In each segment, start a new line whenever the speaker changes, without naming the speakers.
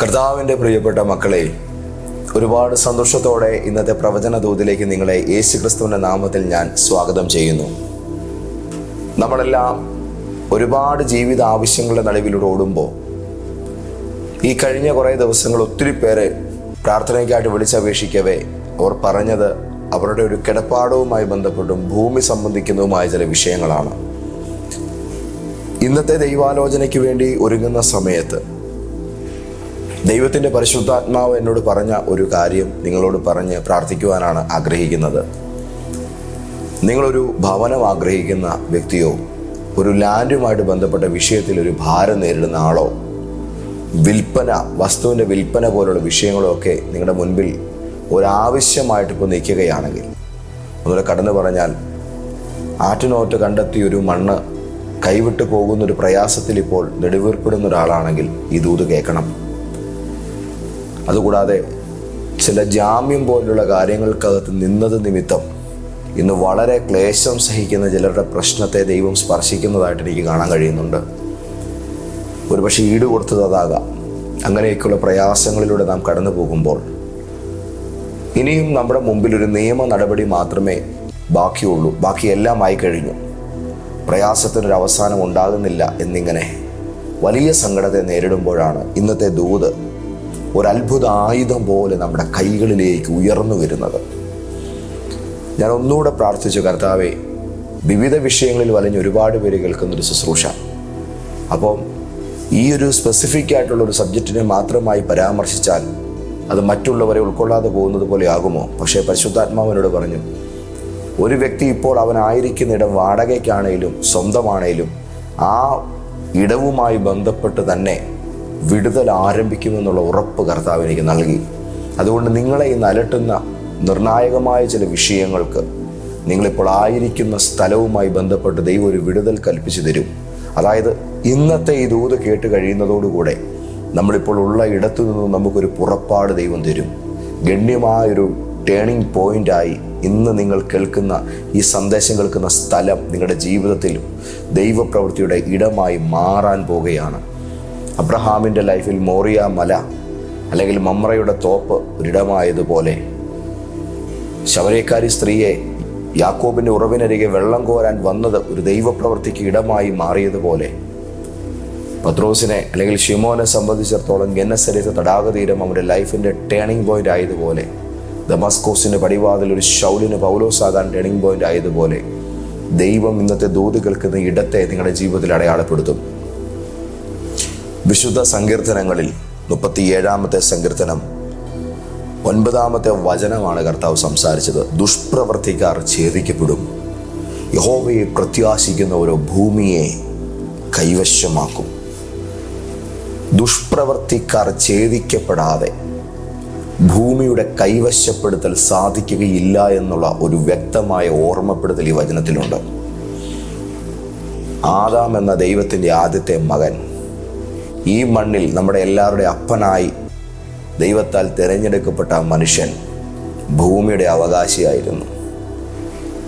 കർത്താവിന്റെ പ്രിയപ്പെട്ട മക്കളെ ഒരുപാട് സന്തോഷത്തോടെ ഇന്നത്തെ പ്രവചന ദൂതിലേക്ക് നിങ്ങളെ യേശു ക്രിസ്തുവിന്റെ നാമത്തിൽ ഞാൻ സ്വാഗതം ചെയ്യുന്നു. നമ്മളെല്ലാം ഒരുപാട് ജീവിത ആവശ്യങ്ങളുടെ നടുവിലൂടെ ഓടുമ്പോൾ ഈ കഴിഞ്ഞ കുറേ ദിവസങ്ങൾ ഒത്തിരി പേരെ പ്രാർത്ഥനയ്ക്കായിട്ട് വിളിച്ചപേക്ഷിക്കവേ അവർ പറഞ്ഞത് അവരുടെ ഒരു കിടപ്പാടവുമായി ബന്ധപ്പെട്ടും ഭൂമി സംബന്ധിക്കുന്നതുമായ ചില വിഷയങ്ങളാണ്. ഇന്നത്തെ ദൈവാലോചനയ്ക്ക് വേണ്ടി ഒരുങ്ങുന്ന സമയത്ത് ദൈവത്തിന്റെ പരിശുദ്ധാത്മാവ് എന്നോട് പറഞ്ഞ ഒരു കാര്യം നിങ്ങളോട് പറഞ്ഞ് പ്രാർത്ഥിക്കുവാനാണ് ആഗ്രഹിക്കുന്നത്. നിങ്ങളൊരു ഭവനം ആഗ്രഹിക്കുന്ന വ്യക്തിയോ ഒരു ലാൻഡുമായിട്ട് ബന്ധപ്പെട്ട വിഷയത്തിൽ ഒരു ഭാരം നേരിടുന്ന ആളോ വിൽപ്പന വസ്തുവിന്റെ വിൽപ്പന പോലുള്ള വിഷയങ്ങളോ ഒക്കെ നിങ്ങളുടെ മുൻപിൽ ഒരാവശ്യമായിട്ട് ഇപ്പോൾ നിൽക്കുകയാണെങ്കിൽ അതുപോലെ കടന്നു പറഞ്ഞാൽ ആറ്റിനോറ്റ് കണ്ടെത്തിയ ഒരു മണ്ണ് കൈവിട്ട് പോകുന്ന ഒരു പ്രയാസത്തിൽ ഇപ്പോൾ നെടുവീർപ്പെടുന്ന ഒരാളാണെങ്കിൽ ഈ ദൂത് കേൾക്കണം. അതുകൂടാതെ ചില ജാമ്യം പോലുള്ള കാര്യങ്ങൾക്കകത്ത് നിന്നത് നിമിത്തം ഇന്ന് വളരെ ക്ലേശം സഹിക്കുന്ന ചിലരുടെ പ്രശ്നത്തെ ദൈവം സ്പർശിക്കുന്നതായിട്ട് എനിക്ക് കാണാൻ കഴിയുന്നുണ്ട്. ഒരുപക്ഷെ ഈട് കൊടുത്തത് അതാകാം. അങ്ങനെയൊക്കെയുള്ള പ്രയാസങ്ങളിലൂടെ നാം കടന്നു പോകുമ്പോൾ ഇനിയും നമ്മുടെ മുമ്പിൽ ഒരു നിയമ നടപടി മാത്രമേ ബാക്കിയുള്ളൂ. ബാക്കിയെല്ലാം ആയി കഴിഞ്ഞു. പ്രയാസത്തിനൊരു അവസാനം ഉണ്ടാകുന്നില്ല എന്നിങ്ങനെ വലിയ സങ്കടത്തെ നേരിടുമ്പോഴാണ് ഇന്നത്തെ ദൂത് ഒരത്ഭുത ആയുധം പോലെ നമ്മുടെ കൈകളിലേക്ക് ഉയർന്നു വരുന്നത്. ഞാൻ ഒന്നുകൂടെ പ്രാർത്ഥിച്ചു കർത്താവെ വിവിധ വിഷയങ്ങളിൽ വലഞ്ഞ് ഒരുപാട് പേര് കേൾക്കുന്നൊരു ശുശ്രൂഷ. അപ്പം ഈ ഒരു സ്പെസിഫിക് ആയിട്ടുള്ള ഒരു സബ്ജക്റ്റിനെ മാത്രമായി പരാമർശിച്ചാൽ അത് മറ്റുള്ളവരെ ഉൾക്കൊള്ളാതെ പോകുന്നത് പോലെ ആകുമോ? പക്ഷേ പരിശുദ്ധാത്മാവിനോട് പറഞ്ഞു ഒരു വ്യക്തി ഇപ്പോൾ അവനായിരിക്കുന്ന ഇടം വാടകയ്ക്കാണേലും സ്വന്തമാണേലും ആ ഇടവുമായി ബന്ധപ്പെട്ട് തന്നെ വിടുതൽ ആരംഭിക്കുമെന്നുള്ള ഉറപ്പ് കർത്താവ് എനിക്ക് നൽകി. അതുകൊണ്ട് നിങ്ങളെ ഇന്ന് അലട്ടുന്ന നിർണായകമായ ചില വിഷയങ്ങൾക്ക് നിങ്ങളിപ്പോൾ ആയിരിക്കുന്ന സ്ഥലവുമായി ബന്ധപ്പെട്ട് ദൈവം ഒരു വിടുതൽ കൽപ്പിച്ചു തരും. അതായത് ഇന്നത്തെ ഈ ദൂത് കേട്ട് കഴിയുന്നതോടുകൂടെ നമ്മളിപ്പോൾ ഉള്ള ഇടത്തു നിന്നും നമുക്കൊരു പുറപ്പാട് ദൈവം തരും. ഗണ്യമായൊരു ടേണിംഗ് പോയിന്റായി ഇന്ന് നിങ്ങൾ കേൾക്കുന്ന ഈ സന്ദേശം കേൾക്കുന്ന സ്ഥലം നിങ്ങളുടെ ജീവിതത്തിൽ ദൈവപ്രവൃത്തിയുടെ ഇടമായി മാറാൻ പോകുകയാണ്. അബ്രഹാമിന്റെ ലൈഫിൽ മോറിയ മല അല്ലെങ്കിൽ മമ്രയുടെ തോപ്പ് ഒരിടമായതുപോലെ ശബരിക്കാരി സ്ത്രീയെ യാക്കോബിന്റെ ഉറവിനരികെ വെള്ളം കോരാൻ വന്നത് ഒരു ദൈവപ്രവർത്തിക്ക് ഇടമായി മാറിയതുപോലെ. പത്രോസിനെ അല്ലെങ്കിൽ ഷിമോനെ സംബന്ധിച്ചിടത്തോളം ഗന്നസരിത തടാകതീരം അവരുടെ ലൈഫിന്റെ ടേണിംഗ് പോയിന്റ് ആയതുപോലെ ദമാസ്കോസിന്റെ പടിവാതിൽ ഒരു ഷൗലിന് പൗലോസാകാൻ ടേണിംഗ് പോയിന്റ് ആയതുപോലെ ദൈവം ഇന്നത്തെ ദൂതുകൾക്ക് ഇടത്തെ നിങ്ങളുടെ ജീവിതത്തിൽ അടയാളപ്പെടുത്തും. വിശുദ്ധ സങ്കീർത്തനങ്ങളിൽ മുപ്പത്തിയേഴാമത്തെ സങ്കീർത്തനം ഒൻപതാമത്തെ വചനമാണ് കർത്താവ് സംസാരിച്ചത്. ദുഷ്പ്രവർത്തിക്കാർ ഛേദിക്കപ്പെടും. യഹോവയെ പ്രത്യാശിക്കുന്ന ഒരു ഭൂമിയെ കൈവശമാക്കും. ദുഷ്പ്രവർത്തിക്കാർ ഛേദിക്കപ്പെടാതെ ഭൂമിയുടെ കൈവശപ്പെടുത്തൽ സാധിക്കുകയില്ല എന്നുള്ള ഒരു വ്യക്തമായ ഓർമ്മപ്പെടുത്തൽ ഈ വചനത്തിലുണ്ട്. ആദാം എന്ന ദൈവത്തിന്റെ ആദ്യത്തെ മകൻ ഈ മണ്ണിൽ നമ്മുടെ എല്ലാവരുടെ അപ്പനായി ദൈവത്താൽ തിരഞ്ഞെടുക്കപ്പെട്ട മനുഷ്യൻ ഭൂമിയുടെ അവകാശിയായിരുന്നു.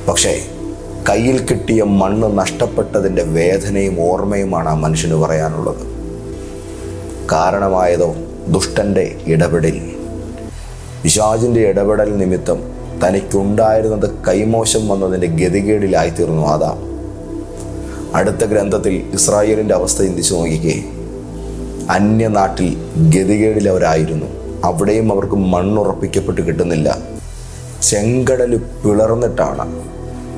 പക്ഷേ കയ്യിൽ കിട്ടിയ മണ്ണ് നഷ്ടപ്പെട്ടതിന്റെ വേദനയും ഓർമ്മയുമാണ് ആ മനുഷ്യന് പറയാനുള്ളത്. കാരണമായതോ ദുഷ്ടന്റെ ഇടപെടൽ. വിശാജിന്റെ ഇടപെടൽ നിമിത്തം തനിക്കുണ്ടായിരുന്നത് കൈമോശം വന്നതിന്റെ ഗതികേടിലായിത്തീർന്നു ആദാം. അടുത്ത ഗ്രന്ഥത്തിൽ ഇസ്രായേലിന്റെ അവസ്ഥ ചിന്തിച്ചു നോക്കിക്കേ. അന്യനാട്ടിൽ ഗതികേടിലവരായിരുന്നു. അവിടെയും അവർക്ക് മണ്ണുറപ്പിക്കപ്പെട്ട് കിട്ടുന്നില്ല. ചെങ്കടൽ പിളർന്നിട്ടാണ്.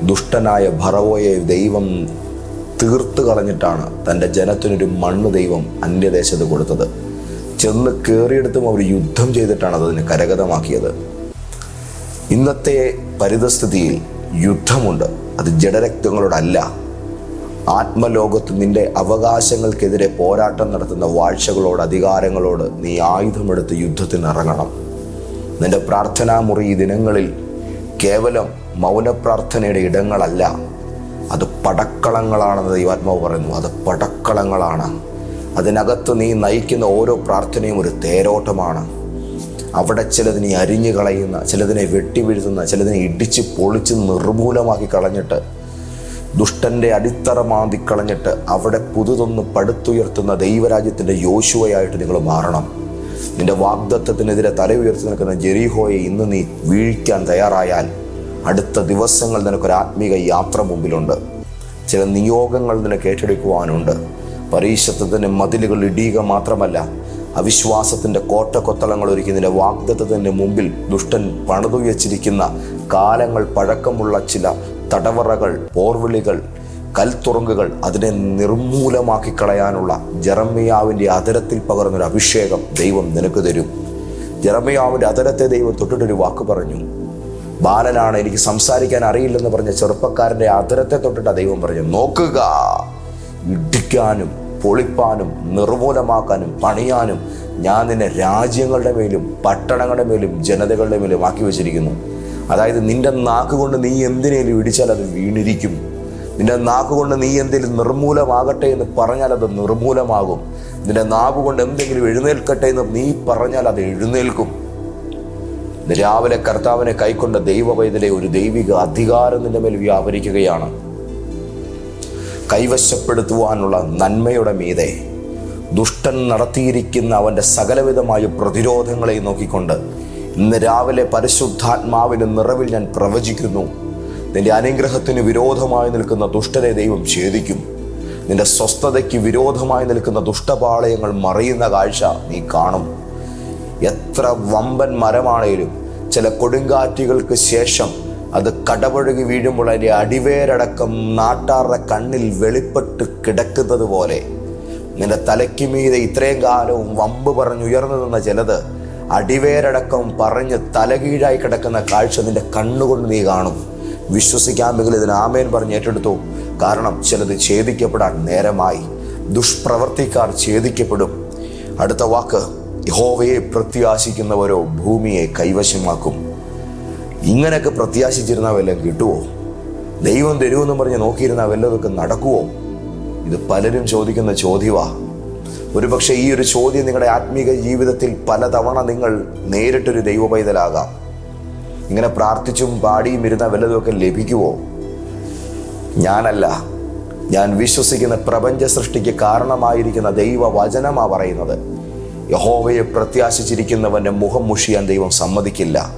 ദുഷ്ടനായ ഭറവോയെ ദൈവം തീർത്തു കളഞ്ഞിട്ടാണ് തന്റെ ജനത്തിനൊരു മണ്ണ് ദൈവം അന്യദേശത്ത് കൊടുത്തത്. ചെന്ന് കയറിയെടുത്തും അവർ യുദ്ധം ചെയ്തിട്ടാണ് അതിന് കരഗതമാക്കിയത്. ഇന്നത്തെ പരിതസ്ഥിതിയിൽ യുദ്ധമുണ്ട്. അത് ജഡരക്തങ്ങളോടല്ല. ആത്മലോകത്ത് നിന്റെ അവകാശങ്ങൾക്കെതിരെ പോരാട്ടം നടത്തുന്ന വാഴ്ചകളോട് അധികാരങ്ങളോട് നീ ആയുധമെടുത്ത് യുദ്ധത്തിന് ഇറങ്ങണം. നിന്റെ പ്രാർത്ഥനാ മുറി ഈ ദിനങ്ങളിൽ കേവലം മൗനപ്രാർത്ഥനയുടെ ഇടങ്ങളല്ല. അത് പടക്കളങ്ങളാണെന്ന് ദൈവാത്മാവ് പറയുന്നു. അത് പടക്കളങ്ങളാണ്. അതിനകത്ത് നീ നയിക്കുന്ന ഓരോ പ്രാർത്ഥനയും ഒരു തേരോട്ടമാണ്. അവിടെ ചിലതിനെ അരിഞ്ഞു കളയുന്ന ചിലതിനെ വെട്ടി വീഴ്ത്തുന്ന ചിലതിനെ ഇടിച്ച് പൊളിച്ച് നിർമൂലമാക്കി കളഞ്ഞിട്ട് ദുഷ്ടന്റെ അടിത്തറ മാന്തിക്കളഞ്ഞിട്ട് അവിടെ പുതുതൊന്ന് പടുത്തുയർത്തുന്ന ദൈവരാജ്യത്തിന്റെ യോശുവയായിട്ട് നിങ്ങൾ മാറണം. നിന്റെ വാഗ്ദത്വത്തിനെതിരെ തല ഉയർത്തി നിൽക്കുന്ന ജെറീഹോയെ ഇന്ന് നീ വീഴിക്കാൻ തയ്യാറായാൽ അടുത്ത ദിവസങ്ങൾ നിനക്കൊരു ആത്മീക യാത്ര മുമ്പിലുണ്ട്. ചില നിയോഗങ്ങൾ നിനക്ക് ഏറ്റെടുക്കുവാനുണ്ട് പരീക്ഷത്വത്തിന്റെ മതിലുകൾ ഇടിയുക മാത്രമല്ല അവിശ്വാസത്തിന്റെ കോട്ടക്കൊത്തളങ്ങൾ ഒരുക്കി നിന്റെ വാഗ്ദത്വത്തിന്റെ മുമ്പിൽ ദുഷ്ടൻ പണിതുവച്ചിരിക്കുന്ന കാലങ്ങൾ പഴക്കമുള്ള ചില തടവറകൾ പോർവിളികൾ കൽത്തുറങ്കുകൾ അതിനെ നിർമൂലമാക്കി കളയാനുള്ള ജറമ്യാവിന്റെ അതരത്തിൽ പകർന്നൊരു അഭിഷേകം ദൈവം നിനക്ക് തരും. ജറമ്യാവിന്റെ അതരത്തെ ദൈവം തൊട്ടിട്ടൊരു വാക്ക് പറഞ്ഞു. ബാലനാണ് എനിക്ക് സംസാരിക്കാൻ അറിയില്ലെന്ന് പറഞ്ഞ ചെറുപ്പക്കാരന്റെ അതരത്തെ തൊട്ടിട്ട് ദൈവം പറഞ്ഞു. നോക്കുക. ഇടിക്കാനും പൊളിപ്പാനും നിർമൂലമാക്കാനും പണിയാനും ഞാൻ നിന്നെ രാജ്യങ്ങളുടെ മേലും പട്ടണങ്ങളുടെ മേലും ജനതകളുടെ മേലും ആക്കി വെച്ചിരിക്കുന്നു. അതായത് നിന്റെ നാക്ക് കൊണ്ട് നീ എന്തിനേലും ഇടിച്ചാൽ അത് വീണിരിക്കും. നിന്റെ നാക്ക് കൊണ്ട് നീ എന്തെങ്കിലും നിർമൂലമാകട്ടെ എന്ന് പറഞ്ഞാൽ അത് നിർമൂലമാകും നിന്റെ നാവ് കൊണ്ട് എന്തെങ്കിലും എഴുന്നേൽക്കട്ടെ എന്ന് നീ പറഞ്ഞാൽ അത് എഴുന്നേൽക്കും. രാവിലെ കർത്താവിനെ കൈക്കൊണ്ട ദൈവവൈതലെ ഒരു ദൈവിക അധികാരം നിന്റെ മേൽ വ്യാപരിക്കുകയാണ്. കൈവശപ്പെടുത്തുവാനുള്ള നന്മയുടെ മീതെ ദുഷ്ടൻ നടത്തിയിരിക്കുന്ന അവന്റെ സകലവിധമായ പ്രതിരോധങ്ങളെ നോക്കിക്കൊണ്ട് ഇന്ന് രാവിലെ പരിശുദ്ധാത്മാവിന്റെ നിറവിൽ ഞാൻ പ്രവചിക്കുന്നു. നിന്റെ അനുഗ്രഹത്തിന് വിരോധമായി നിൽക്കുന്ന ദുഷ്ടരെ ദൈവം ഛേദിക്കും. നിന്റെ സ്വസ്ഥതയ്ക്ക് വിരോധമായി നിൽക്കുന്ന ദുഷ്ടപാളയങ്ങൾ മറിയുന്ന കാഴ്ച നീ കാണും. എത്ര വമ്പൻ മരമാണേലും ചില കൊടുങ്കാറ്റുകൾക്ക് ശേഷം അത് കടപുഴകി വീഴുമ്പോൾ അതിന്റെ അടിവേരടക്കം നാട്ടാറുടെ കണ്ണിൽ വെളിപ്പെട്ട് കിടക്കുന്നത് പോലെ നിന്റെ തലയ്ക്ക് മീതെ ഇത്രയും കാലവും വമ്പ് പറഞ്ഞുയർന്നു നിന്ന ചിലത് അടിവേരടക്കം പറഞ്ഞ് തലകീഴായി കിടക്കുന്ന കാഴ്ച നിന്റെ കണ്ണുകൊണ്ട് നീ കാണും. വിശ്വസിക്കാമെങ്കിൽ ഇതിന് ആമേൻ പറഞ്ഞ് ഏറ്റെടുത്തു. കാരണം ചിലത് ഛേദിക്കപ്പെടാൻ നേരമായി. ദുഷ്പ്രവർത്തിക്കാർ ഛേദിക്കപ്പെടും. അടുത്ത വാക്ക് യഹോവയെ പ്രത്യാശിക്കുന്നവരോ ഭൂമിയെ കൈവശമാക്കും. ഇങ്ങനെയൊക്കെ പ്രത്യാശിച്ചിരുന്ന വല്ലതും കിട്ടുമോ ദൈവം തരുമെന്നും പറഞ്ഞ് നോക്കിയിരുന്ന വല്ലതൊക്കെ നടക്കുമോ ഇത് പലരും ചോദിക്കുന്ന ചോദ്യമാ ഒരുപക്ഷെ ഈ ഒരു ചോദ്യം നിങ്ങളുടെ ആത്മീക ജീവിതത്തിൽ പലതവണ നിങ്ങൾ നേരിട്ടൊരു ദൈവ പൈതലാകാം ഇങ്ങനെ പ്രാർത്ഥിച്ചും പാടിയും ഇരുന്ന വല്ലതുമൊക്കെ ലഭിക്കുമോ ഞാനല്ല. ഞാൻ വിശ്വസിക്കുന്ന പ്രപഞ്ച സൃഷ്ടിക്ക് കാരണമായിരിക്കുന്ന ദൈവ വചനമാ പറയുന്നത്. യഹോവയെ പ്രത്യാശിച്ചിരിക്കുന്നവന്റെ മുഖം മുഷിയാൻ ദൈവം സമ്മതിക്കില്ല.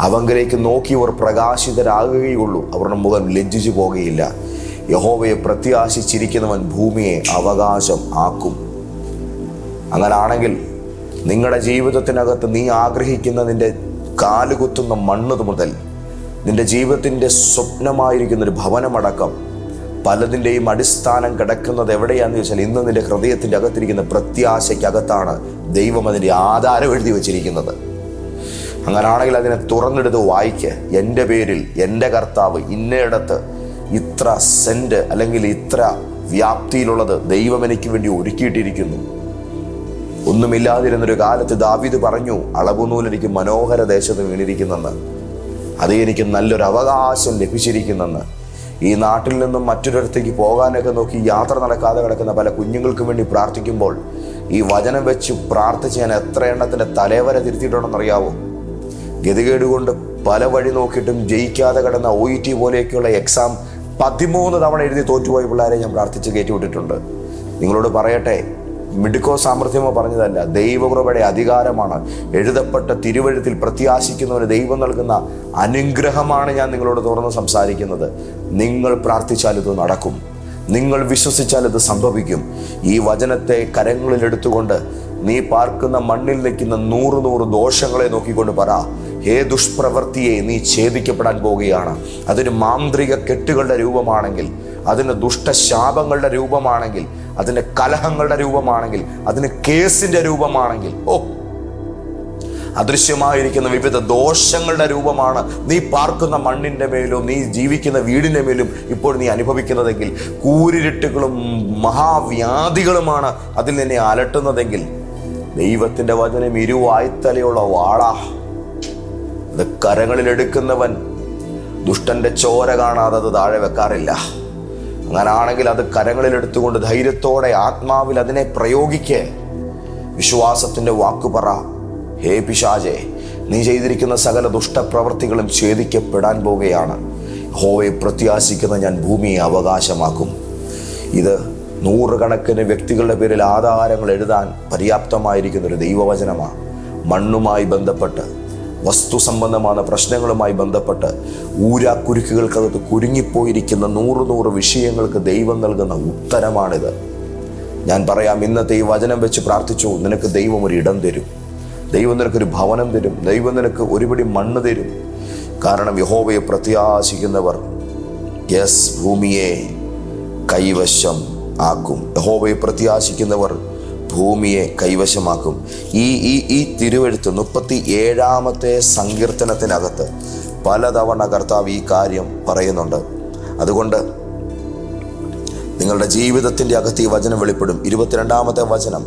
അവങ്കിലേക്ക് നോക്കിയവർ പ്രകാശിതരാകുകയുള്ളൂ. അവരുടെ മുഖം ലജ്ജിച്ചു പോകുകയില്ല യഹോവയെ പ്രത്യാശിച്ചിരിക്കുന്നവൻ ഭൂമിയെ അവകാശം ആക്കും. അങ്ങനാണെങ്കിൽ നിങ്ങളുടെ ജീവിതത്തിനകത്ത് നീ ആഗ്രഹിക്കുന്ന നിന്റെ കാലുകുത്തുന്ന മണ്ണ് മുതൽ നിന്റെ ജീവിതത്തിന്റെ സ്വപ്നമായിരിക്കുന്ന ഒരു ഭവനമടക്കം പലതിന്റെയും അടിസ്ഥാനം കിടക്കുന്നത് എവിടെയാണെന്ന് ചോദിച്ചാൽ ഇന്ന് നിന്റെ ഹൃദയത്തിന്റെ അകത്തിരിക്കുന്ന പ്രത്യാശയ്ക്കകത്താണ് ദൈവം അതിന്റെ ആധാരം എഴുതി വച്ചിരിക്കുന്നത്. അങ്ങനാണെങ്കിൽ അതിനെ തുറന്നെടുത്ത് വായിക്ക്. എന്റെ പേരിൽ എന്റെ കർത്താവ് ഇന്നയിടത്ത് ഇത്ര സെന്റ് അല്ലെങ്കിൽ ഇത്ര വ്യാപ്തിയിലുള്ളത് ദൈവം എനിക്ക് വേണ്ടി ഒരുക്കിയിട്ടിരിക്കുന്നു. ഒന്നുമില്ലാതിരുന്നൊരു കാലത്ത് ദാവിദ് പറഞ്ഞു അളവുനൂൽ എനിക്ക് മനോഹര ദേശത്ത് വീണിരിക്കുന്നെന്ന്. അത് എനിക്ക് നല്ലൊരു അവകാശം ലഭിച്ചിരിക്കുന്നെന്ന്. ഈ നാട്ടിൽ നിന്നും മറ്റൊരിടത്തേക്ക് പോകാനൊക്കെ നോക്കി യാത്ര നടക്കാതെ കിടക്കുന്ന പല കുഞ്ഞുങ്ങൾക്കും വേണ്ടി പ്രാർത്ഥിക്കുമ്പോൾ ഈ വചനം വെച്ച് പ്രാർത്ഥിച്ച് ഞാൻ എത്ര എണ്ണത്തിന്റെ തലേവര തിരുത്തിയിട്ടുണ്ടെന്നറിയാവോ? ഗതികേട് കൊണ്ട് പല വഴി നോക്കിയിട്ടും ജയിക്കാതെ കിടന്ന ഒ ഇ ടി പോലെയൊക്കെയുള്ള എക്സാം പതിമൂന്ന് തവണ എഴുതി തോറ്റുപോയ പിള്ളേരെ ഞാൻ പ്രാർത്ഥിച്ച് കയറ്റിവിട്ടിട്ടുണ്ട് നിങ്ങളോട് പറയട്ടെ മിടുക്കോ സാമർഥ്യമോ പറഞ്ഞതല്ല. ദൈവകൃപയുടെ അധികാരമാണ്. എഴുതപ്പെട്ട തിരുവഴുത്തിൽ പ്രത്യാശിക്കുന്നവന് ദൈവം നൽകുന്ന അനുഗ്രഹമാണ് ഞാൻ നിങ്ങളോട് തുറന്ന് സംസാരിക്കുന്നത്. നിങ്ങൾ പ്രാർത്ഥിച്ചാൽ ഇത് നടക്കും. നിങ്ങൾ വിശ്വസിച്ചാൽ ഇത് സംഭവിക്കും. ഈ വചനത്തെ കരങ്ങളിൽ എടുത്തുകൊണ്ട് നീ പാർക്കുന്ന മണ്ണിൽ നിൽക്കുന്ന നൂറ് നൂറ് ദോഷങ്ങളെ നോക്കിക്കൊണ്ട് പറ. ഹേ ദുഷ്പ്രവൃത്തിയെ നീ ഛേദിക്കപ്പെടാൻ പോവുകയാണ് അതിന് മാന്ത്രിക കെട്ടുകളുടെ രൂപമാണെങ്കിൽ അതിന് ദുഷ്ടശാപങ്ങളുടെ രൂപമാണെങ്കിൽ അതിന് കലഹങ്ങളുടെ രൂപമാണെങ്കിൽ അതിന് കേസിന്റെ രൂപമാണെങ്കിൽ ഓ അദൃശ്യമായിരിക്കുന്ന വിവിധ ദോഷങ്ങളുടെ രൂപമാണ് നീ പാർക്കുന്ന മണ്ണിന്റെ മേലും നീ ജീവിക്കുന്ന വീടിന്റെ മേലും ഇപ്പോൾ നീ അനുഭവിക്കുന്നതെങ്കിൽ കൂരിരുട്ടുകളും മഹാവ്യാധികളുമാണ് അതിൽ നിന്നെ അലട്ടുന്നതെങ്കിൽ ദൈവത്തിന്റെ വചനം ഇരുവായ്ത്തലയുള്ള വാളാ. അത് കരങ്ങളിലെടുക്കുന്നവൻ ദുഷ്ടന്റെ ചോര കാണാതെ അത് താഴെ വെക്കാറില്ല. അങ്ങനാണെങ്കിൽ അത് കരങ്ങളിൽ കരങ്ങളിലെടുത്തുകൊണ്ട് ധൈര്യത്തോടെ ആത്മാവിൽ അതിനെ പ്രയോഗിക്കേ. വിശ്വാസത്തിന്റെ വാക്കു പറ. ഹേ പിശാജെ നീ ചെയ്തിരിക്കുന്ന സകല ദുഷ്ടപ്രവർത്തികളും ഛേദിക്കപ്പെടാൻ പോവുകയാണ്. ഹോവയെ പ്രത്യാശിക്കുന്ന ഞാൻ ഭൂമിയെ അവകാശമാക്കും. ഇത് നൂറുകണക്കിന് വ്യക്തികളുടെ പേരിൽ ആധാരങ്ങൾ എഴുതാൻ പര്യാപ്തമായിരിക്കുന്ന ഒരു ദൈവവചനമാണ് മണ്ണുമായി ബന്ധപ്പെട്ട് വസ്തു സംബന്ധമായ പ്രശ്നങ്ങളുമായി ബന്ധപ്പെട്ട് ഊരാക്കുരുക്കുകൾക്കകത്ത് കുരുങ്ങിപ്പോയിരിക്കുന്ന നൂറ് നൂറ് വിഷയങ്ങൾക്ക് ദൈവം നൽകുന്ന ഉത്തരമാണിത്. ഞാൻ പറയാം ഇന്നത്തെ ഈ വചനം വെച്ച് പ്രാർത്ഥിച്ചു നിനക്ക് ദൈവം ഒരു ഇടം തരും. ദൈവം നിനക്കൊരു ഭവനം തരും. ദൈവം നിനക്ക് ഒരുപിടി മണ്ണ് തരും. കാരണം യഹോവയെ പ്രത്യാശിക്കുന്നവർ യെസ് ഭൂമിയെ കൈവശം ആക്കും. യഹോവയെ പ്രത്യാശിക്കുന്നവർ ഭൂമിയെ കൈവശമാക്കും. ഈ ഈ ഈ തിരുവെഴുത്ത് മുപ്പത്തി ഏഴാമത്തെ സങ്കീർത്തനത്തിനകത്ത് പലതവണ കർത്താവ് ഈ കാര്യം പറയുന്നുണ്ട്. അതുകൊണ്ട് നിങ്ങളുടെ ജീവിതത്തിന്റെ അകത്ത് ഈ വചനം വെളിപ്പെടും. ഇരുപത്തിരണ്ടാമത്തെ വചനം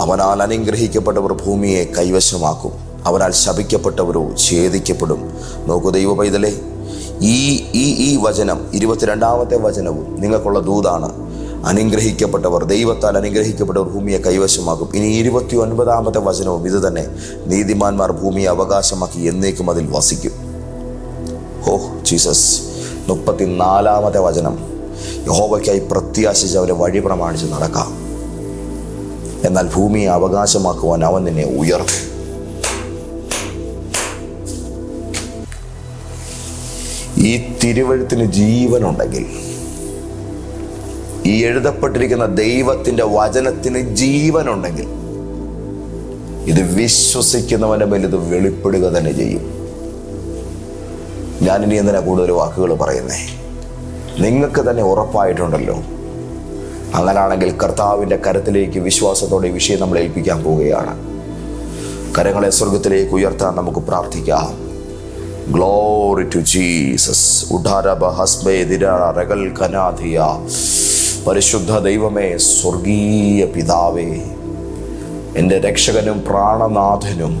അവനാൽ അനുഗ്രഹിക്കപ്പെട്ടവർ ഭൂമിയെ കൈവശമാക്കും. അവനാൽ ശപിക്കപ്പെട്ടവരോ ഛേദിക്കപ്പെടും. നോക്കൂ ദൈവ പൈതലേ ഈ ഈ ഈ വചനം ഇരുപത്തിരണ്ടാമത്തെ വചനവും നിങ്ങൾക്കുള്ള ദൂതാണ്. അനുഗ്രഹിക്കപ്പെട്ടവർ ദൈവത്താൽ അനുഗ്രഹിക്കപ്പെട്ടവർ ഭൂമിയെ കൈവശമാക്കും. ഇനി ഇരുപത്തി ഒൻപതാമത്തെ വചനവും ഇത് തന്നെ. നീതിമാന്മാർ ഭൂമിയെ അവകാശമാക്കി എന്നേക്കും അതിൽ വസിക്കും. Oh Jesus. മുപ്പത്തിനാലാമത്തെ വചനം. യഹോവയ്ക്കായി പ്രത്യാശിച്ച് അവരെ വഴി പ്രമാണിച്ച് നടക്കാം. എന്നാൽ ഭൂമിയെ അവകാശമാക്കുവാൻ അവൻ നിന്നെ ഉയർത്തും. ഈ തിരുവഴുത്തിന് ജീവനുണ്ടെങ്കിൽ ഈ എഴുതപ്പെട്ടിരിക്കുന്ന ദൈവത്തിന്റെ വചനത്തിന് ജീവനുണ്ടെങ്കിൽ ഇത് വിശ്വസിക്കുന്നവന്റെ മേൽ ഇത് വെളിപ്പെടുക തന്നെ ചെയ്യും. ഞാനിനി എന്തിനാ കൂടുതൽ വാക്കുകൾ പറയുന്നേ? നിങ്ങൾക്ക് തന്നെ ഉറപ്പായിട്ടുണ്ടല്ലോ. അങ്ങനാണെങ്കിൽ കർത്താവിന്റെ കരത്തിലേക്ക് വിശ്വാസത്തോടെ ഈ വിഷയം നമ്മൾ ഏൽപ്പിക്കാൻ പോവുകയാണ്. കരങ്ങളെ സ്വർഗത്തിലേക്ക് ഉയർത്താൻ നമുക്ക് പ്രാർത്ഥിക്കാം. ഗ്ലോറി ടു ജീസസ് ഉഡാരബ ഹസ്ബേദിര റഗൽ കനാധിയ പരിശുദ്ധ ദൈവമേ സ്വർഗീയ പിതാവേ എന്റെ രക്ഷകനും പ്രാണനാഥനും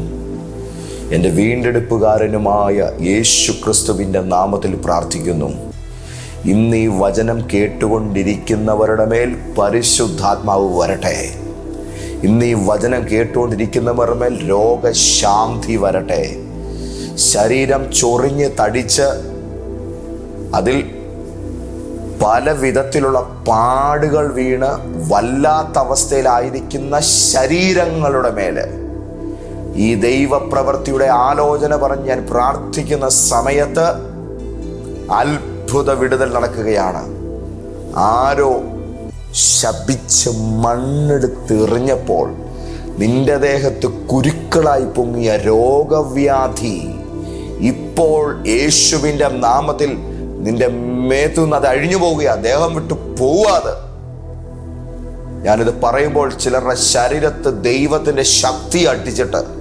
എന്റെ വീണ്ടെടുപ്പുകാരനുമായ യേശു ക്രിസ്തുവിന്റെ നാമത്തിൽ പ്രാർത്ഥിക്കുന്നു. ഇന്ന് ഈ വചനം കേട്ടുകൊണ്ടിരിക്കുന്നവരുടെ മേൽ പരിശുദ്ധാത്മാവ് വരട്ടെ. ഇന്ന് ഈ വചനം കേട്ടുകൊണ്ടിരിക്കുന്നവരുടെ മേൽ രോഗശാന്തി വരട്ടെ. ശരീരം ചൊറിഞ്ഞ് തടിച്ച് അതിൽ പല വിധത്തിലുള്ള പാടുകൾ വീണ് വല്ലാത്ത അവസ്ഥയിലായിരിക്കുന്ന ശരീരങ്ങളുടെ മേൽ ഈ ദൈവപ്രവൃത്തിയുടെ ആലോചന പറഞ്ഞ് ഞാൻ പ്രാർത്ഥിക്കുന്ന സമയത്ത് അത്ഭുത വിടുതൽ നടക്കുകയാണ്. ആരോ ശപിച്ച് മണ്ണെടുത്തെറിഞ്ഞപ്പോൾ നിന്റെ ദേഹത്ത് കുരുക്കളായി പൊങ്ങിയ രോഗവ്യാധി ഇപ്പോൾ യേശുവിന്റെ നാമത്തിൽ നിന്റെ മേത്തുനിന്ന് അത് അഴിഞ്ഞു പോവുക ദേഹം വിട്ടു പോവാതെ. ഞാനിത് പറയുമ്പോൾ ചിലരുടെ ശരീരത്ത് ദൈവത്തിന്റെ ശക്തി അടിച്ചിട്ട്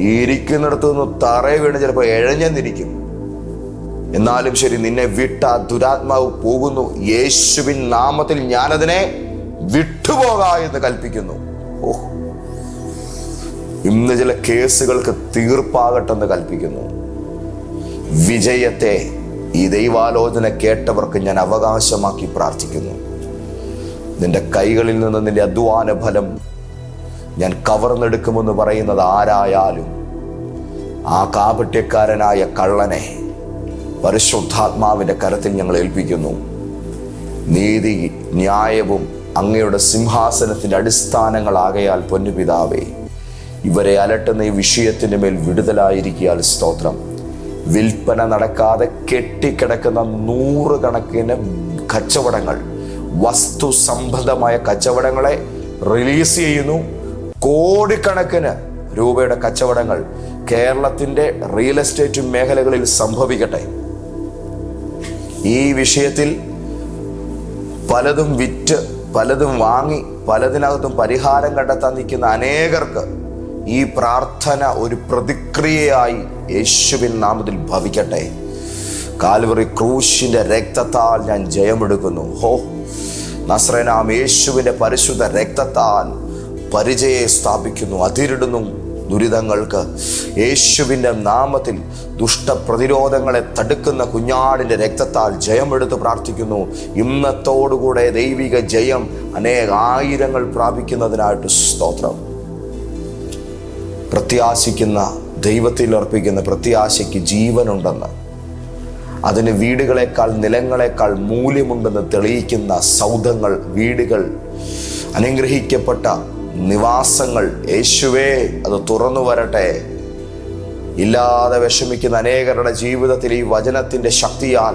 ഇരിക്കുന്നിടത്തു നിന്ന് തറയെ വീണ് ചിലപ്പോൾ എഴഞ്ഞെന്നിരിക്കും. എന്നാലും ശരി നിന്നെ വിട്ട ദുരാത്മാവ് പോകുന്നു. യേശുവിൻ നാമത്തിൽ ഞാനതിനെ വിട്ടുപോക എന്ന് കൽപ്പിക്കുന്നു. ഓഹ് ഇന്ന് ചില കേസുകൾക്ക് തീർപ്പാകട്ടെന്ന് കൽപ്പിക്കുന്നു. വിജയത്തെ ഈ ദൈവാലോചന കേട്ടവർക്ക് ഞാൻ അവകാശമാക്കി പ്രാർത്ഥിക്കുന്നു. നിന്റെ കൈകളിൽ നിന്ന് നിന്റെ അധ്വാന ഫലം ഞാൻ കവർന്നെടുക്കുമെന്ന് പറയുന്നത് ആരായാലും ആ കാപട്യക്കാരനായ കള്ളനെ പരിശുദ്ധാത്മാവിന്റെ കരത്തിൽ ഞങ്ങൾ ഏൽപ്പിക്കുന്നു. നീതി ന്യായവും അങ്ങയുടെ സിംഹാസനത്തിന്റെ അടിസ്ഥാനങ്ങളാകയാൽ പൊന്നുപിതാവേ ഇവരെ അലട്ടുന്ന ഈ വിഷയത്തിന്റെ മേൽ വിടുതലായിരിക്കാൽ സ്തോത്രം. വിൽപ്പന നടക്കാതെ കെട്ടിക്കിടക്കുന്ന നൂറുകണക്കിന് കച്ചവടങ്ങൾ വസ്തു സംബന്ധമായ കച്ചവടങ്ങളെ റിലീസ് ചെയ്യുന്നു. കോടിക്കണക്കിന് രൂപയുടെ കച്ചവടങ്ങൾ കേരളത്തിന്റെ റിയൽ എസ്റ്റേറ്റ് മേഖലകളിൽ സംഭവിക്കട്ടെ. ഈ വിഷയത്തിൽ പലതും വിറ്റ് പലതും വാങ്ങി പലതിനകത്തും പരിഹാരം കണ്ടെത്താൻ നിൽക്കുന്ന അനേകർക്ക് ഈ പ്രാർത്ഥന ഒരു പ്രതിക്രിയയായി യേശുവിൻ നാമത്തിൽ ഭവിക്കട്ടെ. കാൽവറി ക്രൂശിന്റെ രക്തത്താൽ ഞാൻ ജയമെടുക്കുന്നു. ഹോ നസ്രനാം യേശുവിന്റെ പരിശുദ്ധ രക്തത്താൽ പരിചയെ സ്ഥാപിക്കുന്നു അതിരിടുന്നു ദുരിതങ്ങൾക്ക്. യേശുവിന്റെ നാമത്തിൽ ദുഷ്ടപ്രതിരോധങ്ങളെ തടുക്കുന്ന കുഞ്ഞാടിന്റെ രക്തത്താൽ ജയമെടുത്ത് പ്രാർത്ഥിക്കുന്നു. ഇന്നത്തോടുകൂടെ ദൈവിക ജയം അനേകായിരങ്ങൾ പ്രാപിക്കുന്നതിനായിട്ട് സ്തോത്രം. പ്രത്യാശിക്കുന്ന ദൈവത്തിൽ അർപ്പിക്കുന്ന പ്രത്യാശയ്ക്ക് ജീവനുണ്ടെന്ന്. അതിന് വീടുകളെക്കാൾ നിലങ്ങളെക്കാൾ മൂല്യമുണ്ടെന്ന് തെളിയിക്കുന്ന സൗധങ്ങൾ വീടുകൾ അനുഗ്രഹിക്കപ്പെട്ട നിവാസങ്ങൾ യേശുവേ അത് തുറന്നു വരട്ടെ. ഇല്ലാതെ വിഷമിക്കുന്ന അനേകരുടെ ജീവിതത്തിൽ ഈ വചനത്തിന്റെ ശക്തിയാൽ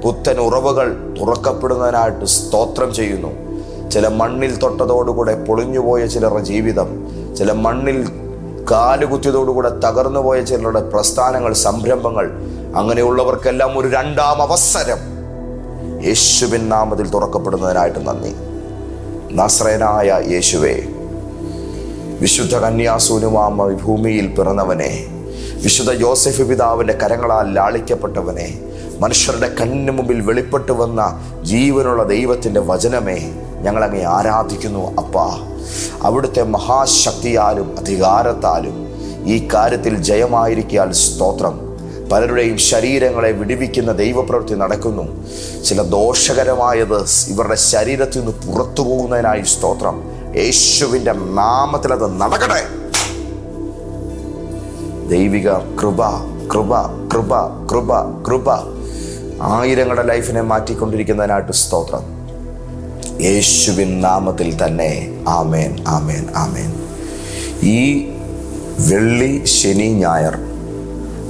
പുത്തൻ ഉറവുകൾ തുറക്കപ്പെടുന്നതിനായിട്ട് സ്തോത്രം ചെയ്യുന്നു. ചില മണ്ണിൽ തൊട്ടതോടുകൂടെ പൊളിഞ്ഞുപോയ ചിലരുടെ ജീവിതം ചില മണ്ണിൽ കാലുകുത്തിയതോടുകൂടെ തകർന്നുപോയ ചിലരുടെ പ്രസ്ഥാനങ്ങൾ സംരംഭങ്ങൾ അങ്ങനെയുള്ളവർക്കെല്ലാം ഒരു രണ്ടാം അവസരം. യേശുവിൻ നാമത്തിൽ തുറക്കപ്പെടുന്നതിനായിട്ട് നന്ദി. നസ്രനായ യേശുവേ വിശുദ്ധ കന്യാസൂനുമാമ ഭൂമിയിൽ പിറന്നവനെ വിശുദ്ധ ജോസഫ് പിതാവിന്റെ കരങ്ങളാൽ ലാളിക്കപ്പെട്ടവനെ മനുഷ്യരുടെ കണ്ണിന് മുമ്പിൽ വെളിപ്പെട്ടു വന്ന ജീവനുള്ള ദൈവത്തിന്റെ വചനമേ ഞങ്ങളങ്ങെ ആരാധിക്കുന്നു അപ്പാ. അവിടുത്തെ മഹാശക്തിയാലും അധികാരത്താലും ഈ കാര്യത്തിൽ ജയമായിരിക്കാൽ സ്തോത്രം. പലരുടെയും ശരീരങ്ങളെ വിടിവിക്കുന്ന ദൈവപ്രവൃത്തി നടക്കുന്നു. ചില ദോഷകരമായത് ഇവരുടെ ശരീരത്തിൽ നിന്ന് പുറത്തു പോകുന്നതിനായി സ്തോത്രം. യേശുവിന്റെ നാമത്തിൽ അത് നടക്കട്ടെ. ദൈവിക കൃപ കൃപ കൃപ കൃപ കൃപ. ആയിരങ്ങളുടെ ലൈഫിനെ മാറ്റിക്കൊണ്ടിരിക്കുന്നതിനായിട്ട് സ്തോത്രം. യേശുവിൻ നാമത്തിൽ തന്നെ ആമേൻ ആമേൻ ആമേൻ. ഈ വെള്ളി ശനി ഞായർ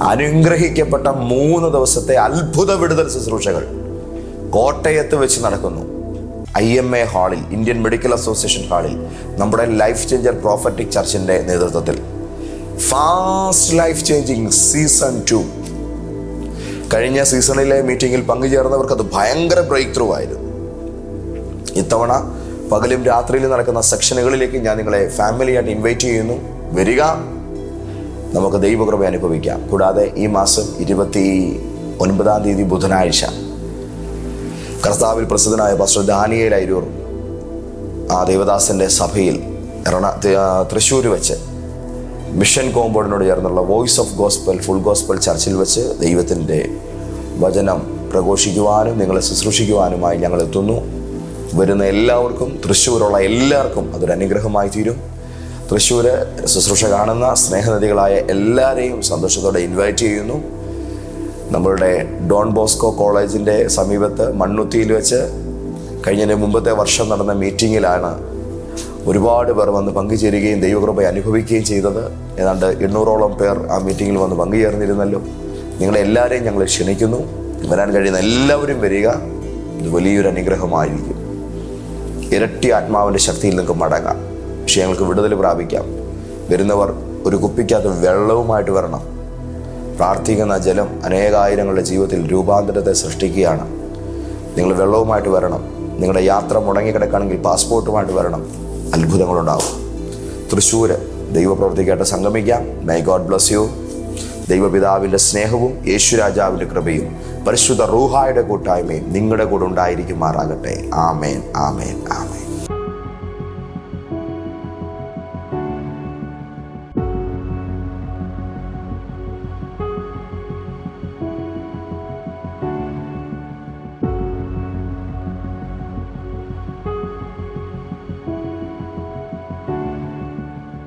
അനുഗ്രഹിക്കപ്പെട്ട മൂന്ന് ദിവസത്തെ അത്ഭുത വിടുതൽ ശുശ്രൂഷകൾ കോട്ടയത്ത് വെച്ച് നടക്കുന്നു. ഐ എം എ ഹാളിൽ ഇന്ത്യൻ മെഡിക്കൽ അസോസിയേഷൻ ഹാളിൽ നമ്മുടെ ലൈഫ് ചേഞ്ചർ പ്രോഫറ്റിക് ചർച്ചിന്റെ നേതൃത്വത്തിൽ. Fast life changing season two കഴിഞ്ഞ സീസണിലെ മീറ്റിംഗിൽ പങ്കുചേർന്നവർക്ക് അത് ഭയങ്കര ബ്രേക്ക് ത്രൂ ആയിരുന്നു. ഇത്തവണ പകലും രാത്രിയിലും നടക്കുന്ന സെക്ഷനുകളിലേക്ക് ഞാൻ നിങ്ങളെ ഫാമിലിയായിട്ട് ഇൻവൈറ്റ് ചെയ്യുന്നു. വരിക. നമുക്ക് ദൈവകൃപ അനുഭവിക്കാം. കൂടാതെ ഈ മാസം ഇരുപത്തി ഒൻപതാം തീയതി ബുധനാഴ്ച കർത്താവിൽ പ്രസിദ്ധനായ പാസ്റ്റർ ദാനിയേൽ അരൂർ ആ ദേവദാസന്റെ സഭയിൽ എറണ തൃശ്ശൂർ വെച്ച് മിഷൻ കോമ്പൗണ്ടിനോട് ചേർന്നുള്ള voice of gospel full gospel ചർച്ചിൽ വെച്ച് ദൈവത്തിന്റെ വചനം പ്രഘോഷിക്കുവാനും നിങ്ങളെ ശുശ്രൂഷിക്കുവാനുമായി ഞങ്ങൾ എത്തുന്നു. വരുന്ന എല്ലാവർക്കും തൃശ്ശൂരുള്ള എല്ലാവർക്കും അതൊരു അനുഗ്രഹമായി തീരും. തൃശ്ശൂർ ശുശ്രൂഷ കാണുന്ന സ്നേഹനദികളായ എല്ലാവരെയും സന്തോഷത്തോടെ ഇൻവൈറ്റ് ചെയ്യുന്നു. നമ്മളുടെ ഡോൺ ബോസ്കോ കോളേജിന്റെ സമീപത്ത് മണ്ണുത്തിയിൽ വെച്ച് കഴിഞ്ഞ മുമ്പത്തെ വർഷം നടന്ന മീറ്റിങ്ങിലാണ് ഒരുപാട് പേർ വന്ന് പങ്കുചേരുകയും ദൈവകൃപ അനുഭവിക്കുകയും ചെയ്തത്. ഏതാണ്ട് എണ്ണൂറോളം പേർ ആ മീറ്റിങ്ങിൽ വന്ന് പങ്കുചേർന്നിരുന്നല്ലോ. നിങ്ങളെ എല്ലാവരെയും ഞങ്ങൾ ക്ഷണിക്കുന്നു. വരാൻ കഴിയുന്ന എല്ലാവരും വരിക. ഇത് വലിയൊരു അനുഗ്രഹമായിരിക്കും. ഇരട്ടി ആത്മാവിന്റെ ശക്തിയിൽ നിങ്ങൾക്ക് മടങ്ങാം. പക്ഷേ ഞങ്ങൾക്ക് വിടുതൽ പ്രാപിക്കാം. വരുന്നവർ ഒരു കുപ്പിക്കകത്ത് വെള്ളവുമായിട്ട് വരണം. പ്രാർത്ഥിക്കുന്ന ജലം അനേകായിരങ്ങളുടെ ജീവിതത്തിൽ രൂപാന്തരത്തെ സൃഷ്ടിക്കുകയാണ്. നിങ്ങൾ വെള്ളവുമായിട്ട് വരണം. നിങ്ങളുടെ യാത്ര മുടങ്ങിക്കിടക്കുകയാണെങ്കിൽ പാസ്പോർട്ടുമായിട്ട് വരണം. അത്ഭുതങ്ങളുണ്ടാവും തൃശ്ശൂർ ദൈവപ്രവർത്തിക്കായിട്ട് സംഗമിക്കാം. മൈ ഗോഡ് ബ്ലസ് യു ദൈവപിതാവിന്റെ സ്നേഹവും യേശുരാജാവിന്റെ കൃപയും പരിശുദ്ധ റൂഹായുടെ കൂട്ടായ്മയും നിങ്ങളുടെ കൂടെ ഉണ്ടായിരിക്കുമാറാകട്ടെ. ആമേൻ ആമേൻ ആമേൻ.